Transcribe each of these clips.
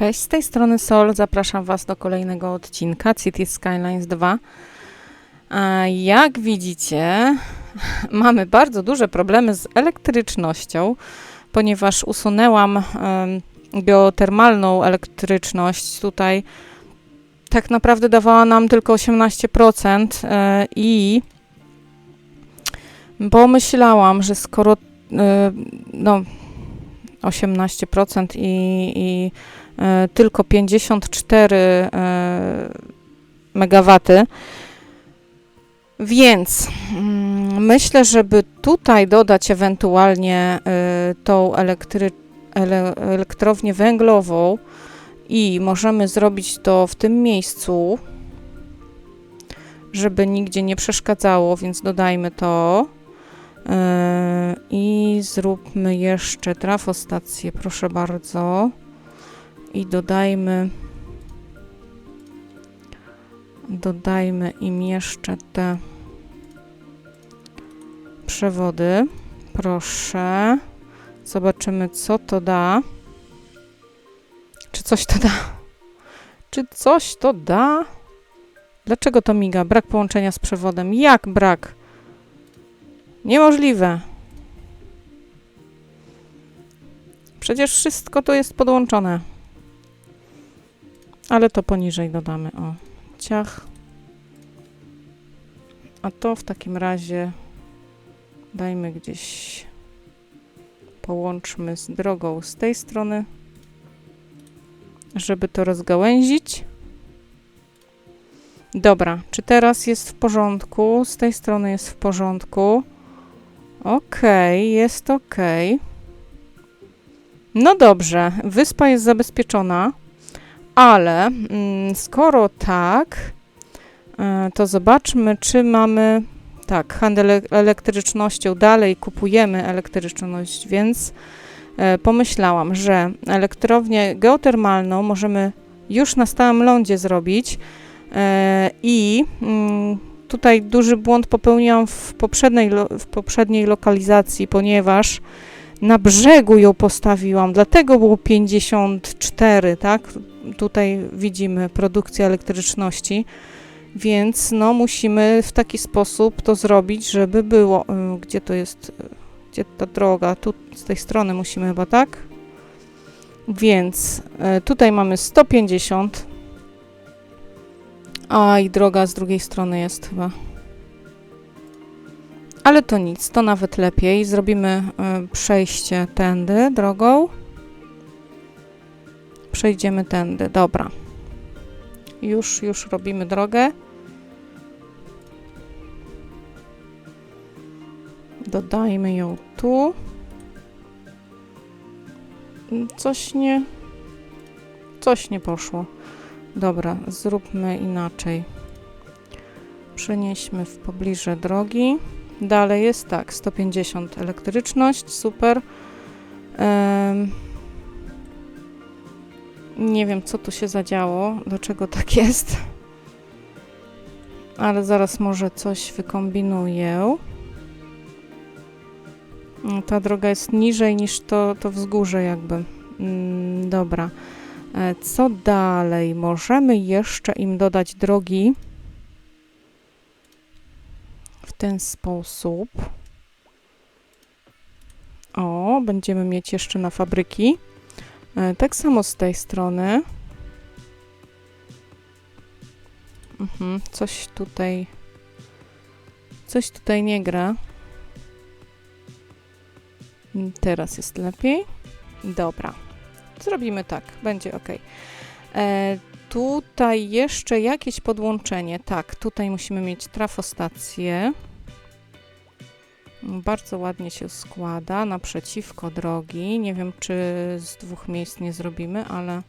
Cześć, z tej strony Sol. Zapraszam Was do kolejnego odcinka Cities Skylines 2. A Jak widzicie, mamy bardzo duże problemy z elektrycznością, ponieważ usunęłam geotermalną elektryczność. Tutaj tak naprawdę dawała nam tylko 18% e, i pomyślałam, że skoro e, no 18% i, i tylko 54 e, megawaty. Więc mm, myślę, żeby tutaj dodać ewentualnie e, tą elektry, ele, elektrownię węglową i możemy zrobić to w tym miejscu, żeby nigdzie nie przeszkadzało, więc dodajmy to. I zróbmy jeszcze trafostację, proszę bardzo. I dodajmy. Dodajmy im jeszcze te przewody. Proszę. Zobaczymy, co to da. Czy coś to da? Czy coś to da? Dlaczego to miga? Brak połączenia z przewodem. Jak brak? Niemożliwe. Przecież wszystko tu jest podłączone. Ale to poniżej dodamy. O, ciach. A to w takim razie dajmy gdzieś. Połączmy z drogą z tej strony, żeby to rozgałęzić. Dobra, czy teraz jest w porządku? Z tej strony jest w porządku. Okej, jest okej. No dobrze, wyspa jest zabezpieczona, ale mm, skoro tak, e, to zobaczmy, czy mamy. Tak, handel elektrycznością dalej kupujemy elektryczność, więc e, pomyślałam, że elektrownię geotermalną możemy już na stałym lądzie zrobić e, i. Mm, tutaj duży błąd popełniłam w poprzedniej, w poprzedniej lokalizacji, ponieważ na brzegu ją postawiłam, dlatego było 54, tak? Tutaj widzimy produkcję elektryczności, więc no musimy w taki sposób to zrobić, żeby było, y, gdzie to jest, y, gdzie ta droga, tu z tej strony musimy chyba, tak? Więc y, tutaj mamy 150, a i droga z drugiej strony jest chyba. Ale to nic, to nawet lepiej. Zrobimy y, przejście tędy drogą. Przejdziemy tędy, dobra. Już, już robimy drogę. Dodajmy ją tu. Coś nie. Coś nie poszło. Dobra, zróbmy inaczej. Przenieśmy w pobliże drogi. Dalej jest tak, 150 elektryczność, super. Em, nie wiem, co tu się zadziało, dlaczego tak jest. Ale zaraz może coś wykombinuję. Mm, Ta droga jest niżej niż to, to wzgórze jakby. Mm, dobra. E, Co dalej? Możemy jeszcze im dodać drogi ten sposób. O, będziemy mieć jeszcze na fabryki. E, Tak samo z tej strony. Mhm, coś tutaj. Coś tutaj nie gra. Mm, Teraz jest lepiej. Dobra. Zrobimy tak, będzie ok. E, tutaj jeszcze jakieś podłączenie. Tak, tutaj musimy mieć trafostację. Bardzo ładnie się składa naprzeciwko drogi. Nie wiem, czy z dwóch miejsc nie zrobimy, ale.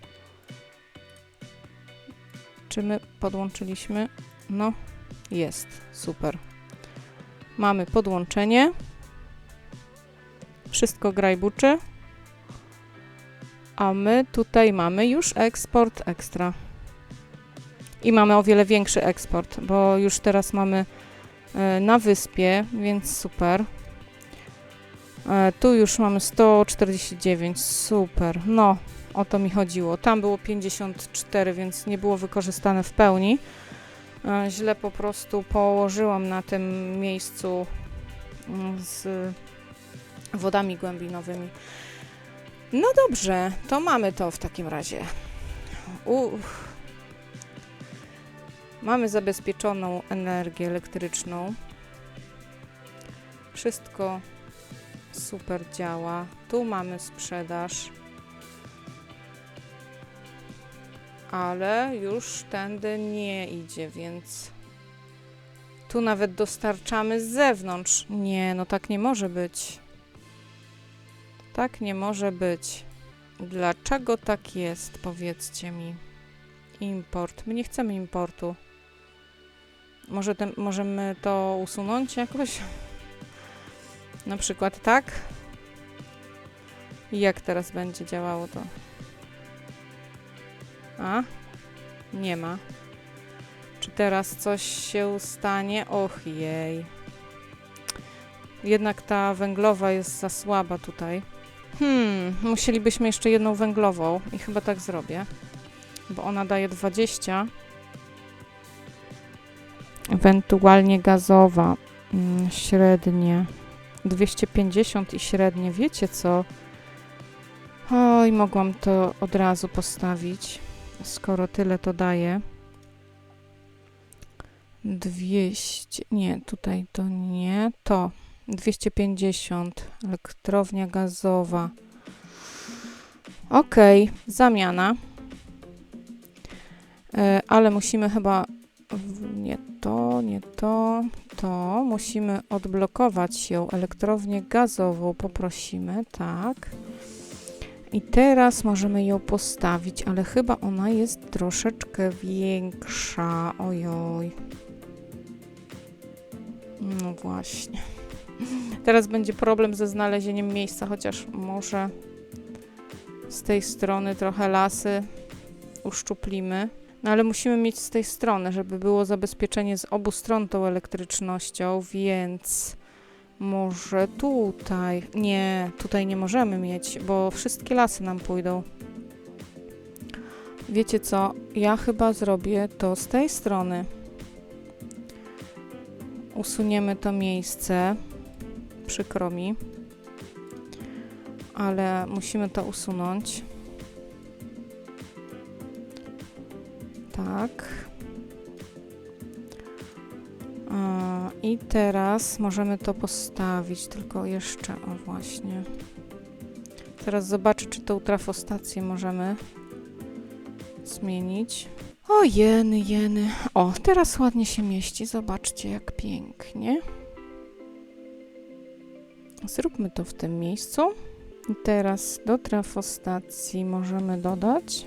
Czy my podłączyliśmy? No, jest. Super. Mamy podłączenie. Wszystko graj buczy. A my tutaj mamy już eksport ekstra. I mamy o wiele większy eksport, bo już teraz mamy na wyspie, więc super. E, tu już mamy 149, super. No, O to mi chodziło. Tam było 54, więc nie było wykorzystane w pełni. E, Źle po prostu położyłam na tym miejscu mm, z wodami głębinowymi. No dobrze, to mamy to w takim razie. Uff. Mamy zabezpieczoną energię elektryczną. Wszystko super działa. Tu mamy sprzedaż. Ale już tędy nie idzie, więc tu nawet dostarczamy z zewnątrz. Nie, no tak nie może być. Tak nie może być. Dlaczego tak jest? Powiedzcie mi. Import. My nie chcemy importu. Może możemy to usunąć jakoś? Na przykład tak? I jak teraz będzie działało to? A? Nie ma. Czy teraz coś się stanie? Och jej. Jednak ta węglowa jest za słaba tutaj. Hmm, musielibyśmy jeszcze jedną węglową i chyba tak zrobię. Bo ona daje 20. Ewentualnie gazowa. Mm, średnie. 250 i średnie. Wiecie co? Oj, mogłam to od razu postawić, skoro tyle to daje. 200, nie, tutaj to nie, to 250, elektrownia gazowa. Ok, zamiana. E, ale musimy chyba, to, nie to, to, musimy odblokować ją, elektrownię gazową poprosimy, tak. I teraz możemy ją postawić, ale chyba ona jest troszeczkę większa. Ojoj. No właśnie. Teraz będzie problem ze znalezieniem miejsca, chociaż może z tej strony trochę lasy uszczuplimy. No ale musimy mieć z tej strony, żeby było zabezpieczenie z obu stron tą elektrycznością, więc może tutaj. Nie, tutaj nie możemy mieć, bo wszystkie lasy nam pójdą. Wiecie co? Ja chyba zrobię to z tej strony. Usuniemy to miejsce. Przykro mi. Ale musimy to usunąć. Tak. I teraz możemy to postawić, tylko jeszcze, o właśnie. Teraz zobaczę, czy tą trafostację możemy zmienić. O, jeny, jeny. O, teraz ładnie się mieści. Zobaczcie, jak pięknie. Zróbmy to w tym miejscu. I teraz do trafostacji możemy dodać.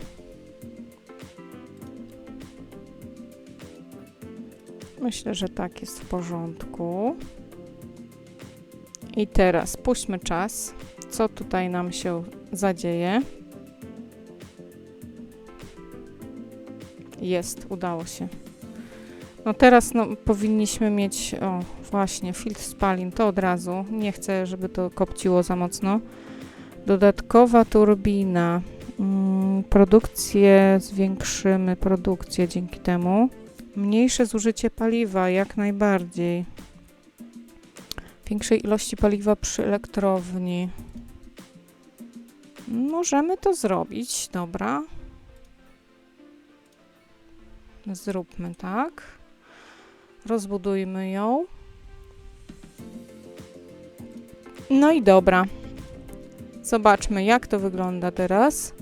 Myślę, że tak jest w porządku. I teraz puśćmy czas. Co tutaj nam się zadzieje? Jest, udało się. No teraz no, powinniśmy mieć, o właśnie, filtr spalin, to od razu. Nie chcę, żeby to kopciło za mocno. Dodatkowa turbina. Mm, produkcję, zwiększymy produkcję dzięki temu. Mniejsze zużycie paliwa, jak najbardziej. Większej ilości paliwa przy elektrowni. Możemy to zrobić, dobra. Zróbmy tak. Rozbudujmy ją. No i dobra. Zobaczmy, jak to wygląda teraz.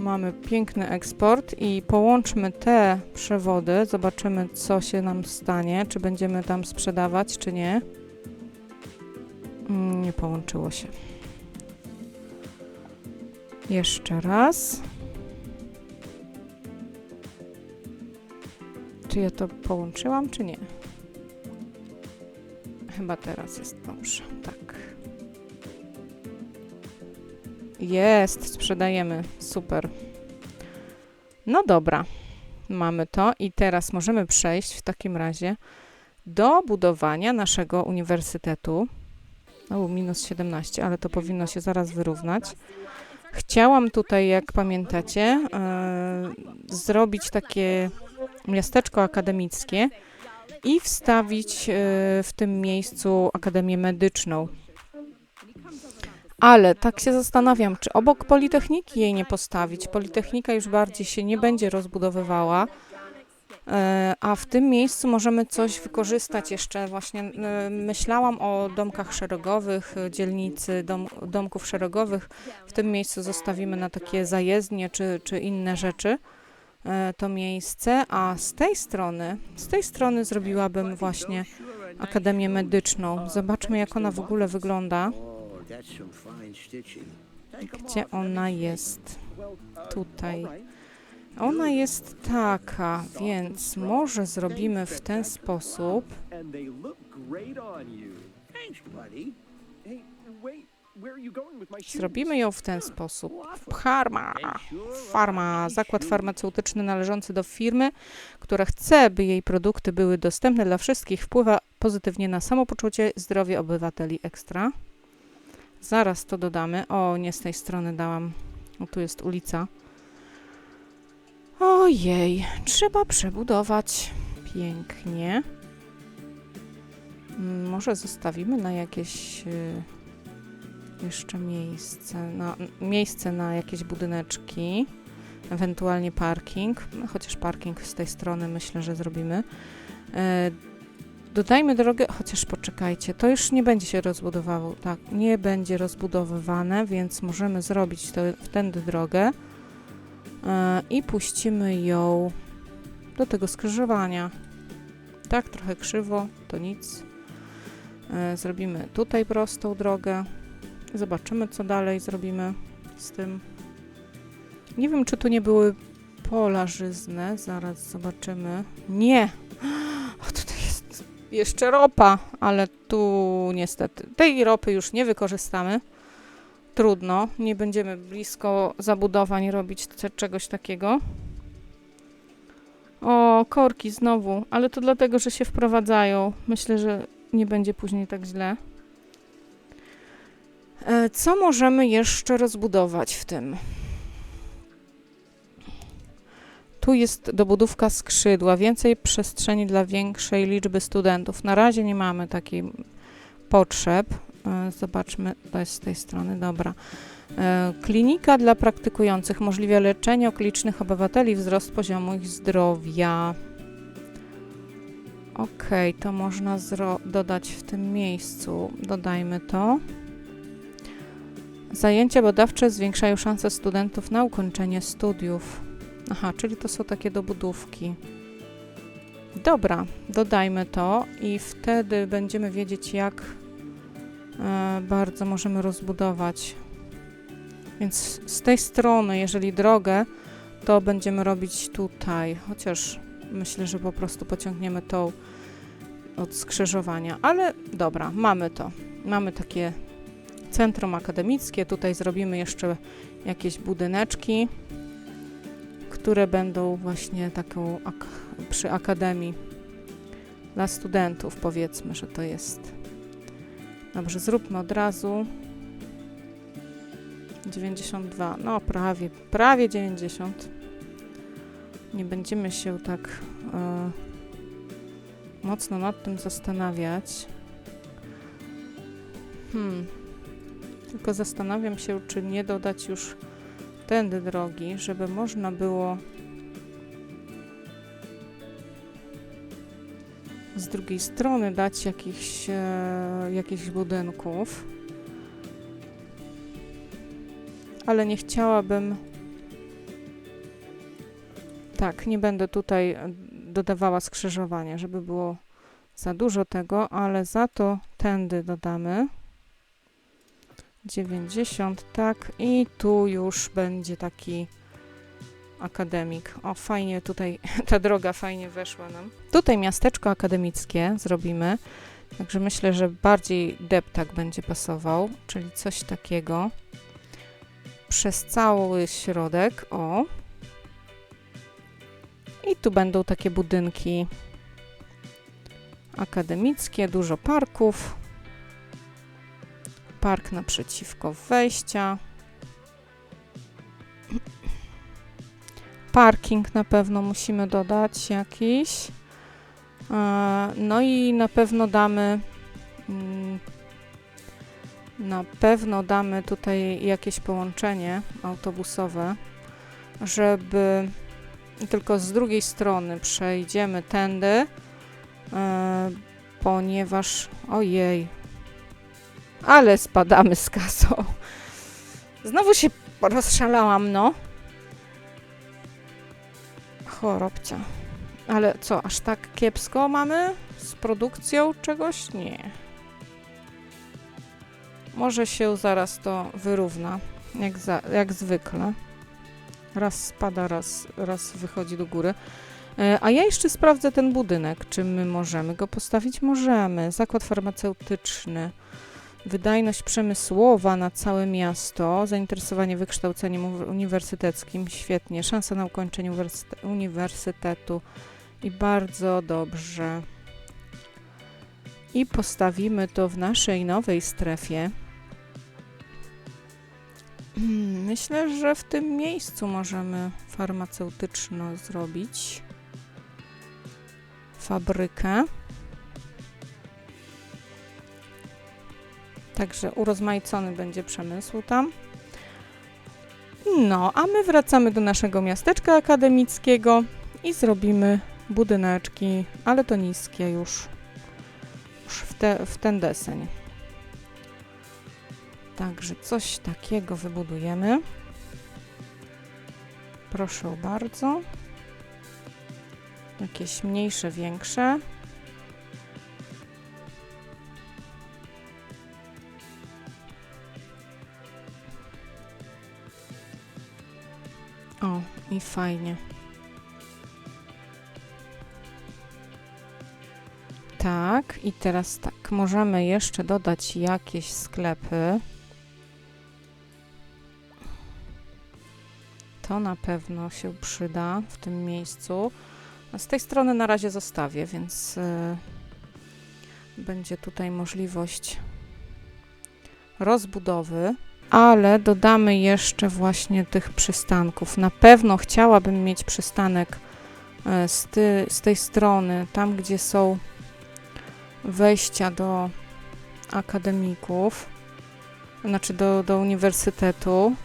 Mamy piękny eksport i połączmy te przewody. Zobaczymy, co się nam stanie. Czy będziemy tam sprzedawać, czy nie. Mm, Nie połączyło się. Jeszcze raz. Czy ja to połączyłam, czy nie? Chyba teraz jest dobrze. Tak. Jest, sprzedajemy. Super. No dobra. Mamy to i teraz możemy przejść w takim razie do budowania naszego uniwersytetu. O, minus 17, ale to powinno się zaraz wyrównać. Chciałam tutaj, jak pamiętacie, e, zrobić takie miasteczko akademickie i wstawić e, w tym miejscu Akademię Medyczną. Ale tak się zastanawiam, czy obok Politechniki jej nie postawić. Politechnika już bardziej się nie będzie rozbudowywała, e, a w tym miejscu możemy coś wykorzystać jeszcze. Właśnie e, myślałam o domkach szeregowych, e, dzielnicy dom, domków szeregowych. W tym miejscu zostawimy na takie zajezdnie czy, czy inne rzeczy to miejsce, a z tej strony, z tej strony zrobiłabym właśnie Akademię Medyczną. Zobaczmy, jak ona w ogóle wygląda. Gdzie ona jest? Tutaj. Ona jest taka, więc może zrobimy w ten sposób. Zrobimy ją w ten sposób. Pharma. Farma, zakład farmaceutyczny należący do firmy, która chce, by jej produkty były dostępne dla wszystkich, wpływa pozytywnie na samopoczucie zdrowie obywateli ekstra. Zaraz to dodamy. O, nie z tej strony dałam. O, tu jest ulica. Ojej, trzeba przebudować. Pięknie. Mm, Może zostawimy na jakieś y, jeszcze miejsce na, miejsce na jakieś budyneczki, ewentualnie parking, chociaż parking z tej strony myślę, że zrobimy. Dodajmy drogę, chociaż poczekajcie, to już nie będzie się rozbudowało, tak, nie będzie rozbudowywane, więc możemy zrobić to wtędy drogę e, i puścimy ją do tego skrzyżowania. Tak, trochę krzywo, to nic. E, zrobimy tutaj prostą drogę. Zobaczymy, co dalej zrobimy z tym. Nie wiem, czy tu nie były pola żyzne. Zaraz zobaczymy. Nie! Jeszcze ropa, ale tu niestety tej ropy już nie wykorzystamy. Trudno, nie będziemy blisko zabudowań robić czegoś takiego. O, korki znowu, ale to dlatego, że się wprowadzają. Myślę, że nie będzie później tak źle. E, Co możemy jeszcze rozbudować w tym? Tu jest dobudówka skrzydła, więcej przestrzeni dla większej liczby studentów. Na razie nie mamy takiej potrzeb. E, Zobaczmy, to jest z tej strony, dobra. E, Klinika dla praktykujących umożliwia leczenie okolicznych obywateli, wzrost poziomu ich zdrowia. Okej, to można dodać w tym miejscu. Dodajmy to. Zajęcia badawcze zwiększają szanse studentów na ukończenie studiów. Aha, czyli to są takie dobudówki. Dobra, dodajmy to i wtedy będziemy wiedzieć, jak e, bardzo możemy rozbudować. Więc z tej strony, jeżeli drogę, to będziemy robić tutaj, chociaż myślę, że po prostu pociągniemy tą od skrzyżowania. Ale dobra, mamy to. Mamy takie centrum akademickie. Tutaj zrobimy jeszcze jakieś budyneczki, które będą właśnie taką ak przy akademii dla studentów, powiedzmy, że to jest. Dobrze, zróbmy od razu. 92, no prawie, prawie 90. Nie będziemy się tak e, mocno nad tym zastanawiać. Hmm. Tylko zastanawiam się, czy nie dodać już tędy drogi, żeby można było z drugiej strony dać jakichś, e, jakichś budynków. Ale nie chciałabym. Tak, nie będę tutaj dodawała skrzyżowania, żeby było za dużo tego, ale za to tędy dodamy. 90, tak. I tu już będzie taki akademik. O, fajnie tutaj ta droga fajnie weszła nam. Tutaj miasteczko akademickie zrobimy. Także myślę, że bardziej deptak będzie pasował, czyli coś takiego. Przez cały środek, o. I tu będą takie budynki akademickie, dużo parków park naprzeciwko wejścia. parking na pewno musimy dodać jakiś. E, No i na pewno damy mm, na pewno damy tutaj jakieś połączenie autobusowe, żeby tylko z drugiej strony przejdziemy tędy, e, ponieważ ojej, ale spadamy z kasą. Znowu się rozszalałam, no. Chorobcia. Ale co, aż tak kiepsko mamy z produkcją czegoś? Nie. Może się zaraz to wyrówna, jak, za, jak zwykle. Raz spada, raz, raz wychodzi do góry. E, A ja jeszcze sprawdzę ten budynek, czy my możemy go postawić? Możemy. Zakład farmaceutyczny. Wydajność przemysłowa na całe miasto, zainteresowanie wykształceniem uniwersyteckim, świetnie, szansa na ukończenie uniwersyte- uniwersytetu i bardzo dobrze. I postawimy to w naszej nowej strefie. Hmm, Myślę, że w tym miejscu możemy farmaceutyczno zrobić fabrykę. Także urozmaicony będzie przemysł tam. No, a my wracamy do naszego miasteczka akademickiego i zrobimy budyneczki, ale to niskie już, już w, te, w ten deseń. Także coś takiego wybudujemy. Proszę bardzo. Jakieś mniejsze, większe. Fajnie. Tak, i teraz tak, możemy jeszcze dodać jakieś sklepy. To na pewno się przyda w tym miejscu. A z tej strony na razie zostawię, więc y, będzie tutaj możliwość rozbudowy ale dodamy jeszcze właśnie tych przystanków. Na pewno chciałabym mieć przystanek e, z, ty, z tej strony, tam gdzie są wejścia do akademików, znaczy do, do uniwersytetu.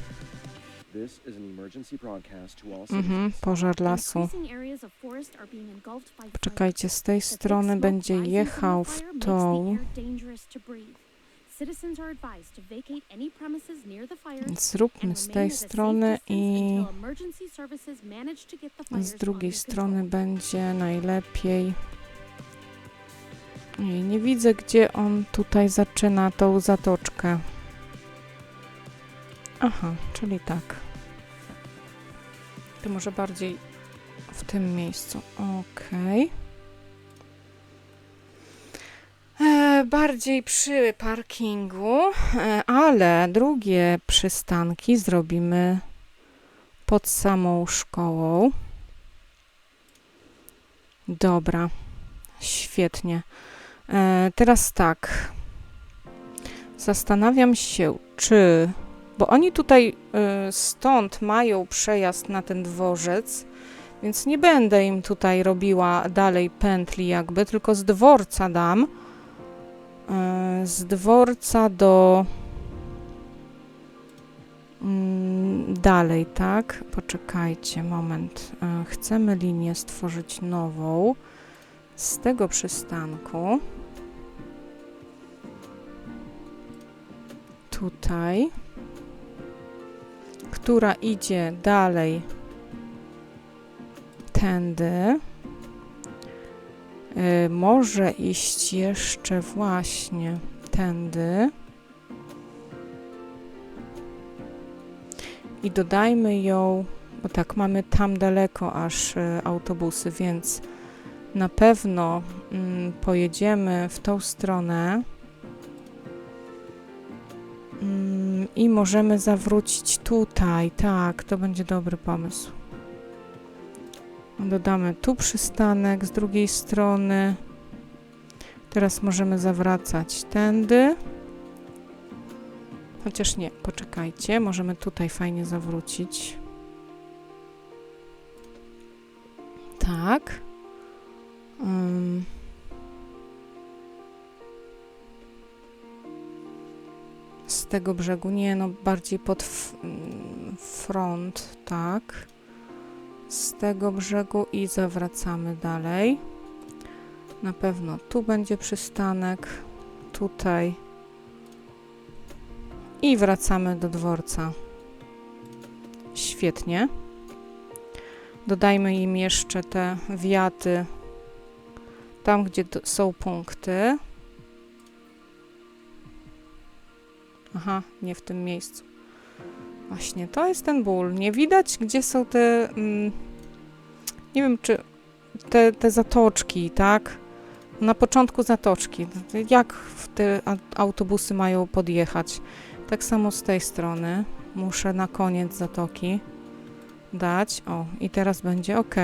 Mhm, pożar lasu. Poczekajcie, z tej strony będzie jechał w tą. Więc zróbmy z tej strony i z drugiej strony będzie najlepiej. Nie, nie widzę, gdzie on tutaj zaczyna tą zatoczkę. Aha, czyli tak. To może bardziej w tym miejscu. Okej. E, bardziej przy parkingu, e, ale drugie przystanki zrobimy pod samą szkołą. Dobra, świetnie. E, teraz tak. Zastanawiam się, czy. Bo oni tutaj e, stąd mają przejazd na ten dworzec, więc nie będę im tutaj robiła dalej pętli, jakby, tylko z dworca dam. E, z dworca do. Mm, dalej, tak? Poczekajcie, moment. E, chcemy linię stworzyć nową z tego przystanku. Tutaj. Która idzie dalej tędy. Y, może iść jeszcze właśnie tędy. I dodajmy ją, bo tak mamy tam daleko aż y, autobusy, więc na pewno mm, pojedziemy w tą stronę. Mm, I możemy zawrócić tutaj. Tak, to będzie dobry pomysł. Dodamy tu przystanek z drugiej strony. Teraz możemy zawracać tędy. Chociaż nie, poczekajcie, możemy tutaj fajnie zawrócić. tak. Ym. Z tego brzegu, nie, no bardziej pod front, tak. Z tego brzegu i zawracamy dalej. Na pewno tu będzie przystanek, tutaj. I wracamy do dworca. Świetnie. Dodajmy im jeszcze te wiaty tam, gdzie są punkty. Aha, nie w tym miejscu. Właśnie, to jest ten ból. Nie widać, gdzie są te. Mm, nie wiem, czy te, te zatoczki, tak? Na początku zatoczki. Jak te autobusy mają podjechać? Tak samo z tej strony. Muszę na koniec zatoki dać. O, i teraz będzie ok.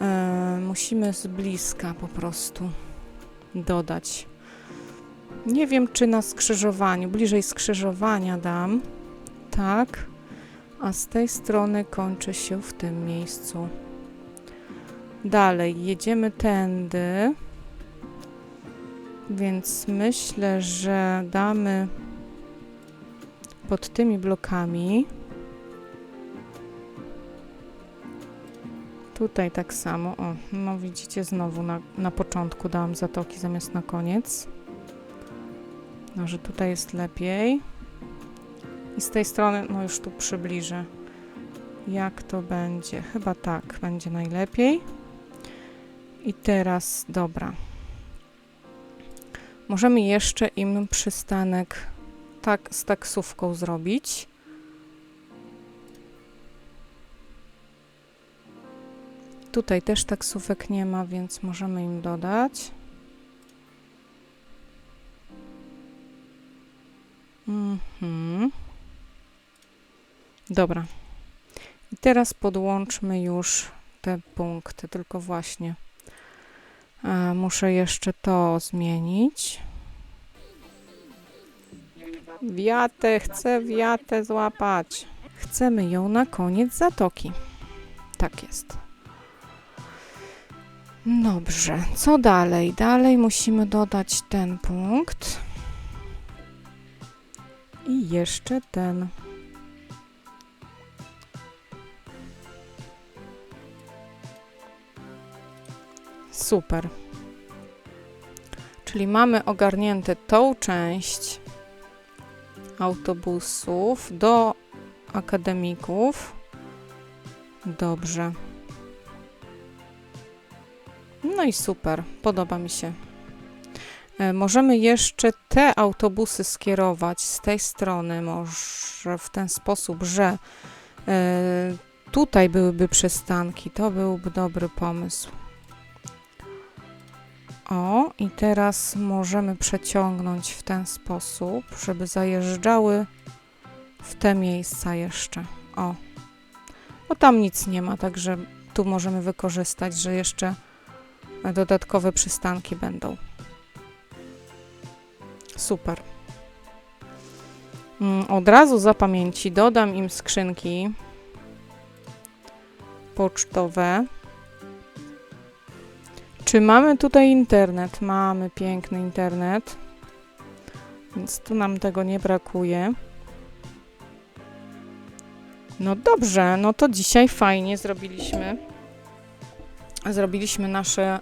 E, musimy z bliska po prostu dodać. Nie wiem, czy na skrzyżowaniu, bliżej skrzyżowania dam. Tak. A z tej strony kończy się w tym miejscu. Dalej, jedziemy tędy. Więc myślę, że damy pod tymi blokami. Tutaj tak samo. O, no widzicie, znowu na, na początku dałam zatoki zamiast na koniec. No, że tutaj jest lepiej. I z tej strony, no już tu przybliżę. Jak to będzie? Chyba tak będzie najlepiej. I teraz, dobra. Możemy jeszcze im przystanek tak z taksówką zrobić. Tutaj też taksówek nie ma, więc możemy im dodać. Mhm. Dobra. I teraz podłączmy już te punkty, tylko właśnie e, muszę jeszcze to zmienić. Wiatę, chcę wiatę złapać. Chcemy ją na koniec zatoki. Tak jest. Dobrze, co dalej? Dalej musimy dodać ten punkt. I jeszcze ten. Super. Czyli mamy ogarnięte tą część autobusów do akademików. Dobrze. No i super, podoba mi się. E, Możemy jeszcze te autobusy skierować z tej strony, może w ten sposób, że e, tutaj byłyby przystanki. To byłby dobry pomysł. O, i teraz możemy przeciągnąć w ten sposób, żeby zajeżdżały w te miejsca jeszcze. O, bo tam nic nie ma, także tu możemy wykorzystać, że jeszcze dodatkowe przystanki będą. Super. Mm, Od razu za pamięci dodam im skrzynki pocztowe. Czy mamy tutaj internet? Mamy piękny internet. Więc tu nam tego nie brakuje. No dobrze, no to dzisiaj fajnie zrobiliśmy. Zrobiliśmy nasze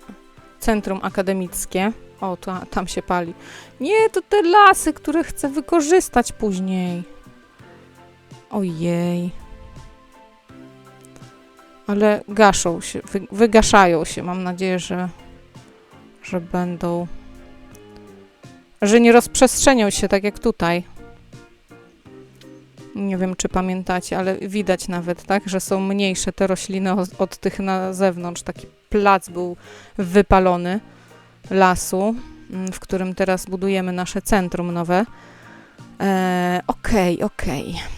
centrum akademickie. O, to, tam się pali. Nie, to te lasy, które chcę wykorzystać później. Ojej. Ale gaszą się, wy, wygaszają się. Mam nadzieję, że, że będą. Że nie rozprzestrzenią się tak jak tutaj. Nie wiem, czy pamiętacie, ale widać nawet, tak, że są mniejsze te rośliny od, tych na zewnątrz. Taki plac był wypalony lasu, mm, w którym teraz budujemy nasze centrum nowe. E, Okej, okej.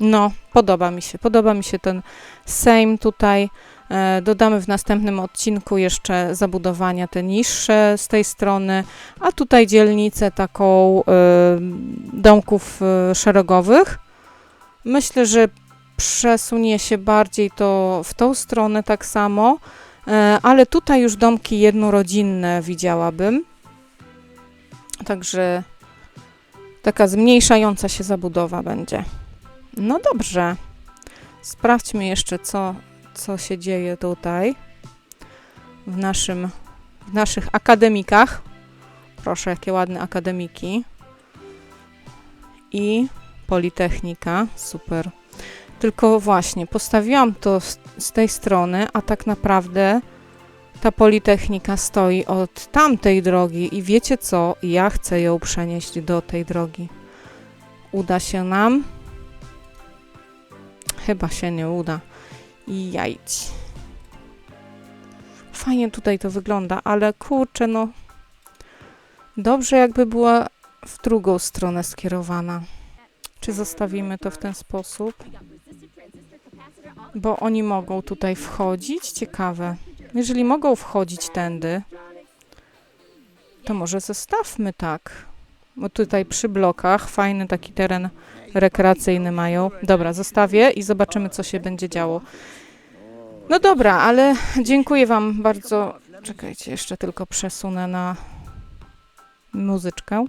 No, podoba mi się. Podoba mi się ten Sejm tutaj. E, dodamy w następnym odcinku jeszcze zabudowania te niższe z tej strony, a tutaj dzielnicę taką e, domków e, szeregowych. Myślę, że przesunie się bardziej to w tą stronę tak samo, ale tutaj już domki jednorodzinne widziałabym. Także taka zmniejszająca się zabudowa będzie. No dobrze. Sprawdźmy jeszcze, co, co się dzieje tutaj w, naszym, w naszych akademikach. Proszę, jakie ładne akademiki. I Politechnika, super. Tylko właśnie, postawiłam to z, z tej strony, a tak naprawdę ta Politechnika stoi od tamtej drogi i wiecie co? Ja chcę ją przenieść do tej drogi. Uda się nam? Chyba się nie uda. I jajdź. Fajnie tutaj to wygląda, ale kurczę, no. Dobrze, jakby była w drugą stronę skierowana. Czy zostawimy to w ten sposób? Bo oni mogą tutaj wchodzić? Ciekawe. Jeżeli mogą wchodzić tędy, to może zostawmy tak. Bo tutaj przy blokach fajny taki teren rekreacyjny mają. Dobra, zostawię i zobaczymy, co się będzie działo. No dobra, ale dziękuję Wam bardzo. Czekajcie, jeszcze tylko przesunę na muzyczkę.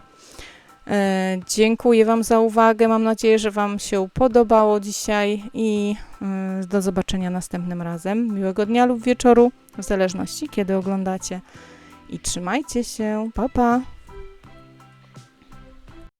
E, dziękuję Wam za uwagę. Mam nadzieję, że Wam się podobało dzisiaj i e, do zobaczenia następnym razem. Miłego dnia lub wieczoru, w zależności kiedy oglądacie. I trzymajcie się. Pa, pa.